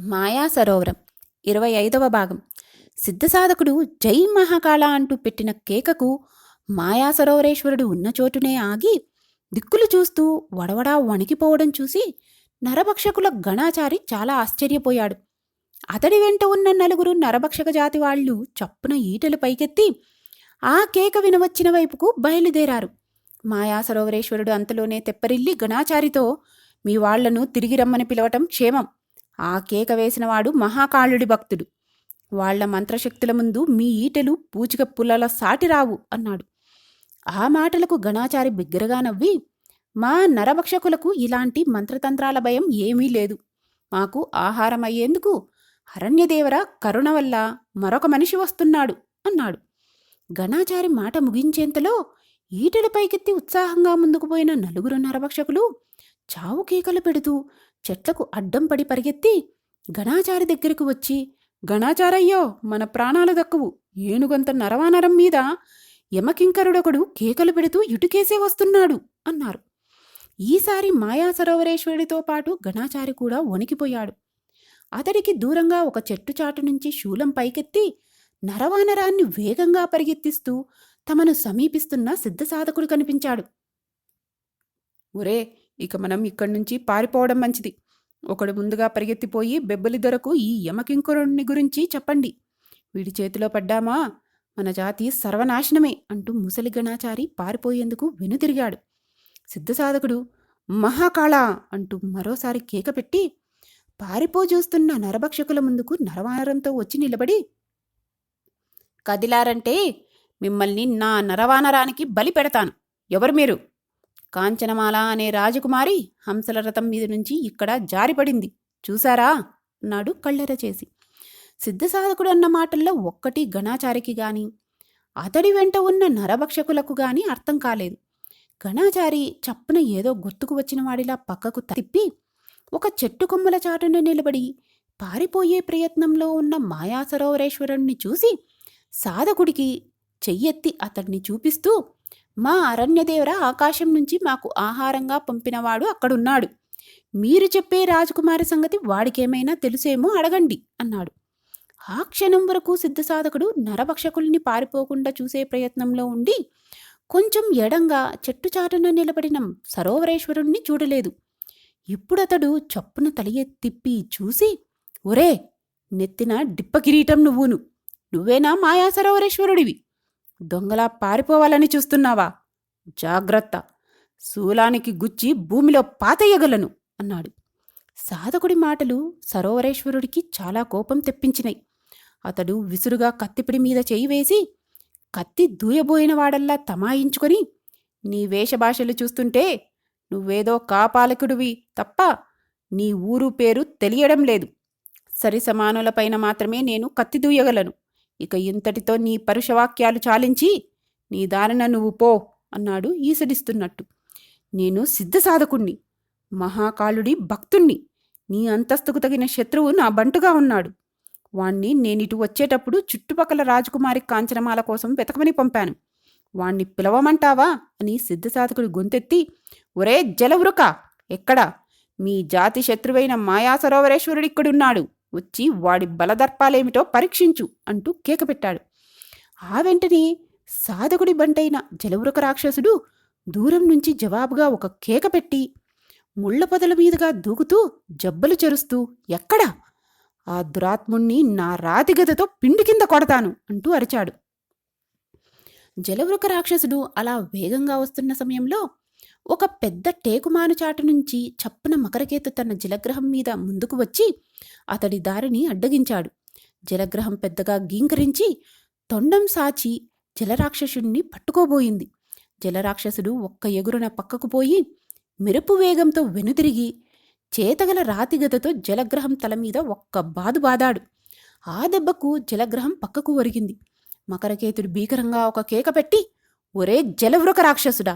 మాయా సరోవరం ఇరవై ఐదవ భాగం. సిద్ధసాధకుడు జై మహాకాళ అంటూ పెట్టిన కేకకు మాయా సరోవరేశ్వరుడు ఉన్న చోటునే ఆగి దిక్కులు చూస్తూ వడవడా వణికిపోవడం చూసి నరభక్షకుల గణాచారి చాలా ఆశ్చర్యపోయాడు. అతడి వెంట ఉన్న నలుగురు నరభక్షక జాతి వాళ్ళు చప్పున ఈటలు పైకెత్తి ఆ కేక వినవచ్చిన వైపుకు బయలుదేరారు. మాయా సరోవరేశ్వరుడు అంతలోనే తెప్పరిల్లి గణాచారితో మీ వాళ్ళను తిరిగి రమ్మని పిలవటం క్షేమం. ఆ కేక వేసినవాడు మహాకాళుడి భక్తుడు. వాళ్ళ మంత్రశక్తుల ముందు మీ ఈటెలు పూచిక పుల్లల సాటి రావు అన్నాడు. ఆ మాటలకు గణాచారి బిగ్గరగా నవ్వి మా నరభక్షకులకు ఇలాంటి మంత్రతంత్రాల భయం ఏమీ లేదు. మాకు ఆహారం అయ్యేందుకు అరణ్యదేవర కరుణ వల్ల మరొక మనిషి వస్తున్నాడు అన్నాడు. గణాచారి మాట ముగించేంతలో ఈటెల పైకెత్తి ఉత్సాహంగా ముందుకు పోయిన నలుగురు నరభక్షకులు చావు కేకలు పెడుతూ చెట్లకు అడ్డం పడి పరిగెత్తి గణాచారి దగ్గరకు వచ్చి గణాచారయ్యో మన ప్రాణాలు దక్కువు. ఏనుగంత నరవానరం మీద యమకింకరుడొకడు కేకలు పెడుతూ ఇటుకేసే వస్తున్నాడు అన్నారు. ఈసారి మాయా సరోవరేశ్వరుడితో పాటు గణాచారి కూడా వణికిపోయాడు. అతడికి దూరంగా ఒక చెట్టు చాటు నుంచి శూలం పైకెత్తి నరవానరాన్ని వేగంగా పరిగెత్తిస్తూ తమను సమీపిస్తున్న సిద్ధసాధకుడు కనిపించాడు. ఒరే ఇక మనం ఇక్కడి నుంచి పారిపోవడం మంచిది. ఒకడు ముందుగా పరిగెత్తిపోయి బెబ్బలి దొరకు ఈ యమకింకురుణ్ణి గురించి చెప్పండి. వీడి చేతిలో పడ్డామా? మన జాతి సర్వనాశనమే అంటూ ముసలి గణాచారి పారిపోయేందుకు వెనుతిరిగాడు. సిద్ధసాధకుడు మహాకాళ! అంటూ మరోసారి కేక పెట్టి పారిపో చూస్తున్న నరభక్షకుల ముందుకు నరవానరంతో వచ్చి నిలబడి కదిలారంటే మిమ్మల్ని నా నరవానరానికి బలి పెడతాను. ఎవరు మీరు? కాంచనమాల అనే రాజకుమారి హంసల రథం మీద నుంచి ఇక్కడ జారిపడింది. చూశారా? అన్నాడు కళ్ళెర చేసి సిద్ధసాధకుడు అన్న మాటల్లో ఒక్కటి గణాచారికి గాని అతడి వెంట ఉన్న నరభక్షకులకు గాని అర్థం కాలేదు. గణాచారి చప్పున ఏదో గుర్తుకు వచ్చిన వాడిలా పక్కకు తిప్పి ఒక చెట్టు కొమ్మల చాటున నిలబడి పారిపోయే ప్రయత్నంలో ఉన్న మాయా సరోవరేశ్వరుణ్ణి చూసి సాధకుడికి చెయ్యెత్తి అతడిని చూపిస్తూ మా అరణ్యదేవర ఆకాశం నుంచి మాకు ఆహారంగా పంపినవాడు అక్కడున్నాడు. మీరు చెప్పే రాజకుమారి సంగతి వాడికేమైనా తెలుసేమో అడగండి అన్నాడు. ఆ క్షణం వరకు సిద్ధసాధకుడు నరభక్షకుల్ని పారిపోకుండా చూసే ప్రయత్నంలో ఉండి కొంచెం ఎడంగా చెట్టుచాటున నిలబడిన సరోవరేశ్వరుణ్ణి చూడలేదు. ఇప్పుడతడు చప్పున తలియ తిప్పి చూసి ఒరే నెత్తిన డిప్ప కిరీటం నువ్వును. నువ్వేనా మాయా సరోవరేశ్వరుడివి? దొంగలా పారిపోవాలని చూస్తున్నావా? జాగ్రత్త. శూలానికి గుచ్చి భూమిలో పాతయ్యగలను అన్నాడు. సాధకుడి మాటలు సరోవరేశ్వరుడికి చాలా కోపం తెప్పించినాయి అతడు విసురుగా కత్తిపిడి మీద చేయి వేసి కత్తి దూయబోయిన వాడల్లా తమాయించుకొని నీ వేషభాషలు చూస్తుంటే నువ్వేదో కాపాలకుడివి తప్ప నీ ఊరు పేరు తెలియడం లేదు. సరి సమానులపైన మాత్రమే నేను కత్తి దూయగలను. ఇక ఇంతటితో నీ పరుషవాక్యాలు చాలించి నీ దారిన నువ్వు పో అన్నాడు ఈసడిస్తున్నట్టు. నేను సిద్ధ సాధకుణ్ణి మహాకాళుడి భక్తుణ్ణి. నీ అంతస్తుకు తగిన శత్రువు నా బంటుగా ఉన్నాడు. వాణ్ణి నేనిటు వచ్చేటప్పుడు చుట్టుపక్కల రాజకుమారి కాంచనమాల కోసం వెతకమని పంపాను. వాణ్ణి పిలవమంటావా? అని సిద్ధసాధకుడు గొంతెత్తి ఒరే జలవృక ఎక్కడా? మీ జాతి శత్రువైన మాయా సరోవరేశ్వరుడిక్కడున్నాడు వచ్చి వాడి బలదర్పాలేమిటో పరీక్షించు అంటూ కేక పెట్టాడు ఆ వెంటనే సాధకుడి బంటైన జలవృక రాక్షసుడు దూరం నుంచి జవాబుగా ఒక కేక పెట్టి ముళ్ళ పొదల మీదుగా దూకుతూ జబ్బలు చెరుస్తూ ఎక్కడా? ఆ దురాత్ముణ్ణి నా రాతిగదతో పిండి కింద కొడతాను అంటూ అరిచాడు. జలవృక రాక్షసుడు అలా వేగంగా వస్తున్న సమయంలో ఒక పెద్ద టేకుమానుచాటు నుంచి చప్పున మకరకేతు తన జలగ్రహం మీద ముందుకు వచ్చి అతడి దారిని అడ్డగించాడు. జలగ్రహం పెద్దగా గీంకరించి తొండం సాచి జలరాక్షసుడిని పట్టుకోబోయింది. జలరాక్షసుడు ఒక్క ఎగురున పక్కకు పోయి మెరుపు వేగంతో వెనుతిరిగి చేతగల రాతిగతతో జలగ్రహం తల మీద ఒక్క బాదు బాదాడు. ఆ దెబ్బకు జలగ్రహం పక్కకు ఒరిగింది. మకరకేతుడు భీకరంగా ఒక కేక పెట్టి ఒరే జలవృక రాక్షసుడా!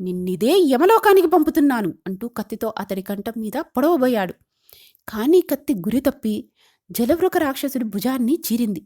నిన్నిదే యమలోకానికి పంపుతున్నాను అంటూ కత్తితో అతడి కంఠం మీద పొడవబోయాడు. కానీ కత్తి గురి తప్పి జలవృక రాక్షసుడి భుజాన్ని చీరింది.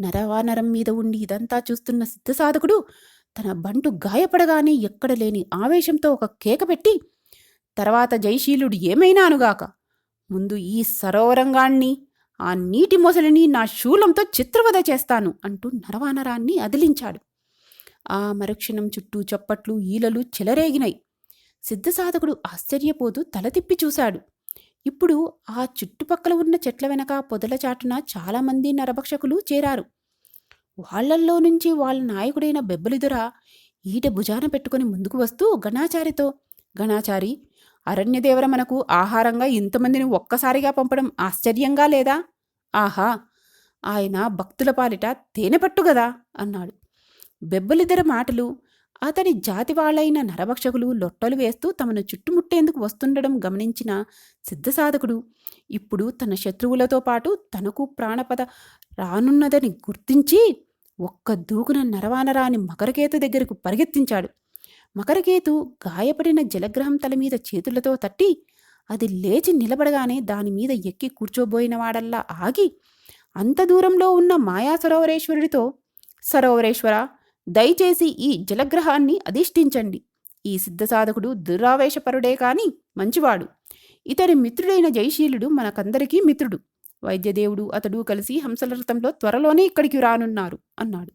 నరవానరం మీద ఉండి ఇదంతా చూస్తున్న సిద్ధసాధకుడు తన బంటు గాయపడగానే ఎక్కడ లేని ఆవేశంతో ఒక కేక పెట్టి తర్వాత జైశీలుడు ఏమైనా అనుగాక ముందు ఈ సరోవరంగాన్ని ఆ నీటి మొసలిని నా శూలంతో చిత్రవద చేస్తాను అంటూ నరవానరాన్ని అదిలించాడు. ఆ మరుక్షణం చుట్టూ చప్పట్లు ఈలలు చెలరేగినాయి. సిద్ధసాధకుడు ఆశ్చర్యపోతూ తల తిప్పి చూశాడు. ఇప్పుడు ఆ చుట్టుపక్కల ఉన్న చెట్ల వెనక పొదల చాటున చాలామంది నరభక్షకులు చేరారు. వాళ్ళల్లో నుంచి వాళ్ళ నాయకుడైన బెబ్బలిదుర ఈట భుజాన పెట్టుకుని ముందుకు వస్తూ గణాచారితో గణాచారి అరణ్యదేవర మనకు ఆహారంగా ఇంతమందిని ఒక్కసారిగా పంపడం ఆశ్చర్యంగా లేదా? ఆహా ఆయన భక్తుల పాలిట తేనెపట్టు గదా అన్నాడు. బెబ్బలిద్దరి మాటలు అతని జాతి వాళ్ళైన నరభక్షకులు లొట్టలు వేస్తూ తమను చుట్టుముట్టేందుకు వస్తుండడం గమనించిన సిద్ధసాధకుడు ఇప్పుడు తన శత్రువులతో పాటు తనకు ప్రాణపద రానున్నదని గుర్తించి ఒక్క దూకున నరవానరాని మకరకేతు దగ్గరకు పరిగెత్తించాడు. మకరకేతు గాయపడిన జలగ్రహం తల మీద చేతులతో తట్టి అది లేచి నిలబడగానే దానిమీద ఎక్కి కూర్చోబోయినవాడల్లా ఆగి అంత దూరంలో ఉన్న మాయా సరోవరేశ్వరుడితో సరోవరేశ్వర దయచేసి ఈ జలగ్రహాన్ని అధిష్ఠించండి. ఈ సిద్ధసాధకుడు దురావేశపరుడే కాని మంచివాడు. ఇతడి మిత్రుడైన జయశీలుడు మనకందరికీ మిత్రుడు. వైద్యదేవుడు అతడు కలిసి హంసలరథంలో త్వరలోనే ఇక్కడికి రానున్నారు అన్నాడు.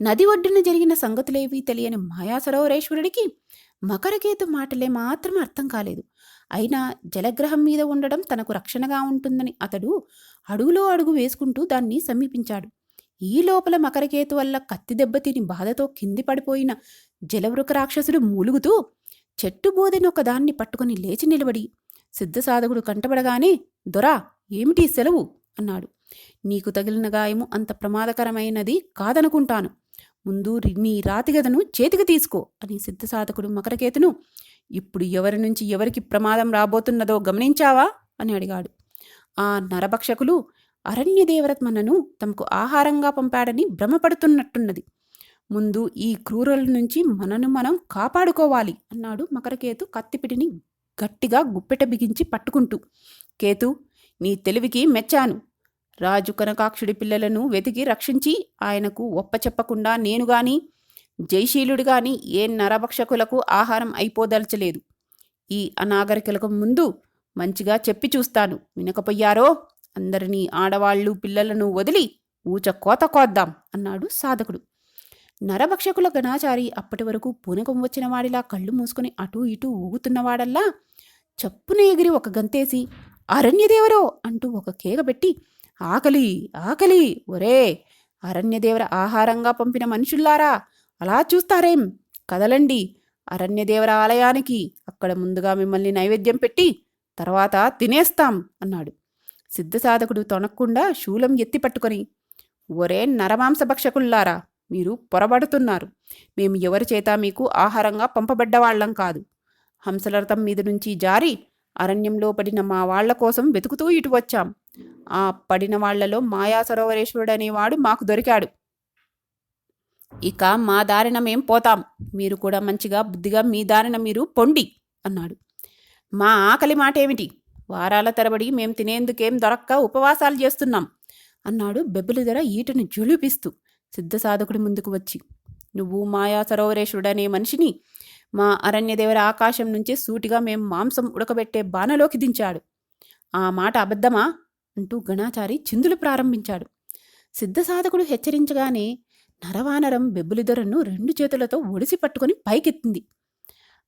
నది ఒడ్డున జరిగిన సంగతులేవీ తెలియని మాయాసరోవరేశ్వరుడికి మకరకేతు మాటలే మాత్రం అర్థం కాలేదు. అయినా జలగ్రహం మీద ఉండడం తనకు రక్షణగా ఉంటుందని అతడు అడుగులో అడుగు వేసుకుంటూ దాన్ని సమీపించాడు. ఈ లోపల మకరకేతు వల్ల కత్తి దెబ్బతిని బాధతో కింది పడిపోయిన జలవృక రాక్షసుడు మూలుగుతూ చెట్టు బోదెనొకదాన్ని పట్టుకుని లేచి నిలబడి సిద్ధసాధకుడు కంటపడగానే దొరా ఏమిటి సెలవు? అన్నాడు. నీకు తగిలిన గాయము అంత ప్రమాదకరమైనది కాదనుకుంటాను. ముందు నీ రాతిగదను చేతికి తీసుకో అని సిద్ధసాధకుడు మకరకేతును ఇప్పుడు ఎవరి నుంచి ఎవరికి ప్రమాదం రాబోతున్నదో గమనించావా? అని అడిగాడు. ఆ నరభక్షకులు అరణ్యదేవరత్మనను తమకు ఆహారంగా పంపాడని భ్రమపడుతున్నట్టున్నది. ముందు ఈ క్రూరుల నుంచి మనను మనం కాపాడుకోవాలి అన్నాడు మకరకేతు కత్తిపిటిని గట్టిగా గుప్పెట బిగించి పట్టుకుంటూ. కేతు నీ తెలివికి మెచ్చాను. రాజు కనకాక్షుడి పిల్లలను వెతికి రక్షించి ఆయనకు ఒప్పచెప్పకుండా నేను గాని జైశీలుడు గాని ఏ నరభక్షకులకు ఆహారం అయిపోదలచలేదు. ఈ అనాగరికలకు ముందు మంచిగా చెప్పి చూస్తాను. వినకపోయారో అందరినీ ఆడవాళ్ళు పిల్లలను వదిలి ఊచ కోత కోద్దాం అన్నాడు సాధకుడు. నరభక్షకుల గణాచారి అప్పటి వరకు పూనకం వచ్చిన వాడిలా కళ్ళు మూసుకుని అటూ ఇటూ ఊగుతున్నవాడల్లా చప్పున ఎగిరి ఒక గంతేసి అరణ్యదేవరో అంటూ ఒక కేక పెట్టి ఆకలి ఆకలి ఒరే అరణ్యదేవర ఆహారంగా పంపిన మనుషుల్లారా అలా చూస్తారేం? కదలండి అరణ్యదేవర ఆలయానికి అక్కడ ముందుగా మిమ్మల్ని నైవేద్యం పెట్టి తర్వాత తినేస్తాం అన్నాడు. సిద్ధసాధకుడు తొనక్కుండా శూలం ఎత్తి పట్టుకొని ఒరే నరమాంసభక్షకుల్లారా మీరు పొరబడుతున్నారు. మేము ఎవరి చేత మీకు ఆహారంగా పంపబడ్డవాళ్ళం కాదు. హంసలరథం మీద నుంచి జారి అరణ్యంలో పడిన మా వాళ్ళ కోసం వెతుకుతూ ఇటు వచ్చాం. ఆ పడిన వాళ్ళలో మాయా సరోవరేశ్వరుడు అనేవాడు మాకు దొరికాడు. ఇక మా దారిన మేం పోతాం. మీరు కూడా మంచిగా బుద్ధిగా మీ దారిన మీరు పొండి అన్నాడు. మా ఆకలి మాట ఏమిటి వారాల తరబడి మేం తినేందుకేం దొరక్క ఉపవాసాలు చేస్తున్నాం అన్నాడు బెబ్బులిదర ఈటను జులిపిస్తూ సిద్ధసాధకుడి ముందుకు వచ్చి. నువ్వు మాయా సరోవరేశ్వరుడనే మనిషిని. మా అరణ్యదేవర ఆకాశం నుంచే సూటిగా మేం మాంసం ఉడకబెట్టే బాణలోకి దించాడు. ఆ మాట అబద్ధమా? అంటూ గణాచారి చిందులు ప్రారంభించాడు. సిద్ధసాధకుడు హెచ్చరించగానే నరవానరం బెబ్బులిదొరను రెండు చేతులతో ఒడిసి పట్టుకుని పైకెత్తింది.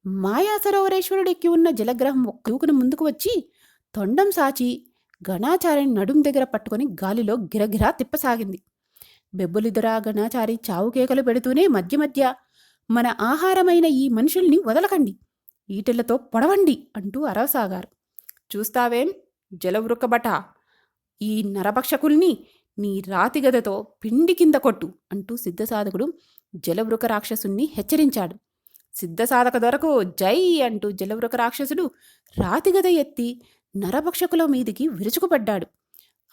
మాయా సరోవరేశ్వరుడు ఎక్కి ఉన్న జలగ్రహం ఒక్క ముందుకు వచ్చి తొండం సాచి గణాచారిని నడుం దగ్గర పట్టుకొని గాలిలో గిరగిరా తిప్పసాగింది. బెబ్బులిదురా గణాచారి చావు కేకలు పెడుతూనే మధ్య మధ్య మన ఆహారమైన ఈ మనుషుల్ని వదలకండి ఈటెలతో పొడవండి అంటూ అరవసాగారు. చూస్తావేం జలవృకబట ఈ నరభక్షకుల్ని నీ రాతిగదతో పిండి కింద కొట్టు అంటూ సిద్ధసాధకుడు జలవృక రాక్షసుణ్ణి హెచ్చరించాడు. సిద్ధసాధక దొరకు జై అంటూ జలవృక రాక్షసుడు రాతిగద ఎత్తి నరభక్షకుల మీదికి విరుచుకుపడ్డాడు.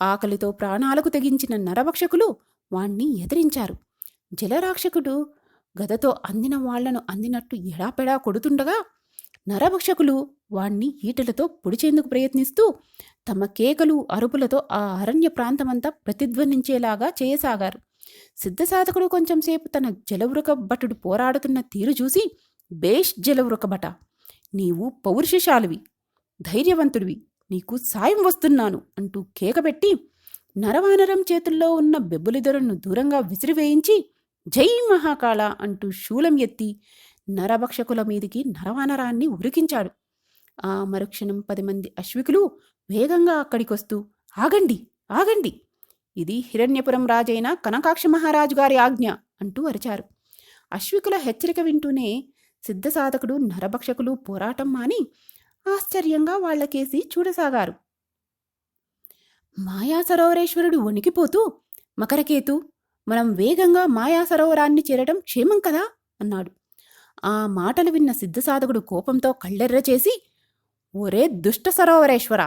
ఆకలితో ప్రాణాలకు తెగించిన నరభక్షకులు వాణ్ణి ఎదిరించారు. జలరాక్షకుడు గదతో అందిన వాళ్ళను అందినట్టు ఎడాపెడా కొడుతుండగా నరభక్షకులు వాణ్ణి ఈటలతో పొడిచేందుకు ప్రయత్నిస్తూ తమ కేకలు అరుపులతో ఆ అరణ్య ప్రాంతమంతా ప్రతిధ్వనించేలాగా చేయసాగారు. సిద్ధసాధకుడు కొంచెంసేపు తన జలవృక భటుడు పోరాడుతున్న తీరు చూసి బేష్ జలవృక భట నీవు పౌరుషశాలివి. ధైర్యవంతుడివి. నీకు సాయం వస్తున్నాను అంటూ కేకబెట్టి నరవానరం చేతుల్లో ఉన్న బెబ్బులిదొరను దూరంగా విసిరివేయించి జై మహాకాళ అంటూ శూలం ఎత్తి నరభక్షకుల మీదికి నరవానరాన్ని ఉరికించాడు. ఆ మరుక్షణం పది మంది అశ్వికులు వేగంగా అక్కడికొస్తూ ఆగండి ఆగండి. ఇది హిరణ్యపురం రాజైన కనకాక్ష మహారాజు గారి ఆజ్ఞ అంటూ అరిచారు. అశ్వికుల హెచ్చరిక వింటూనే సిద్ధసాధకుడు నరభక్షకులు పోరాటం మాని ఆశ్చర్యంగా వాళ్ళకేసి చూడసాగారు. మాయా సరోవరేశ్వరుడు వణికిపోతూ మకరకేతు మనం వేగంగా మాయా సరోవరాన్ని చేరడం క్షేమం కదా? అన్నాడు. ఆ మాటలు విన్న సిద్ధసాధకుడు కోపంతో కళ్ళెర్ర చేసి ఒరే దుష్ట సరోవరేశ్వర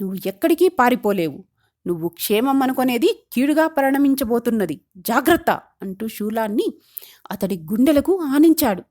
నువ్వు ఎక్కడికి పారిపోలేవు. నువ్వు క్షేమం అనుకునేది కీడుగా పరిణమించబోతున్నది. జాగ్రత్త! అంటూ శూలాన్ని అతడి గుండెలకు ఆనించాడు.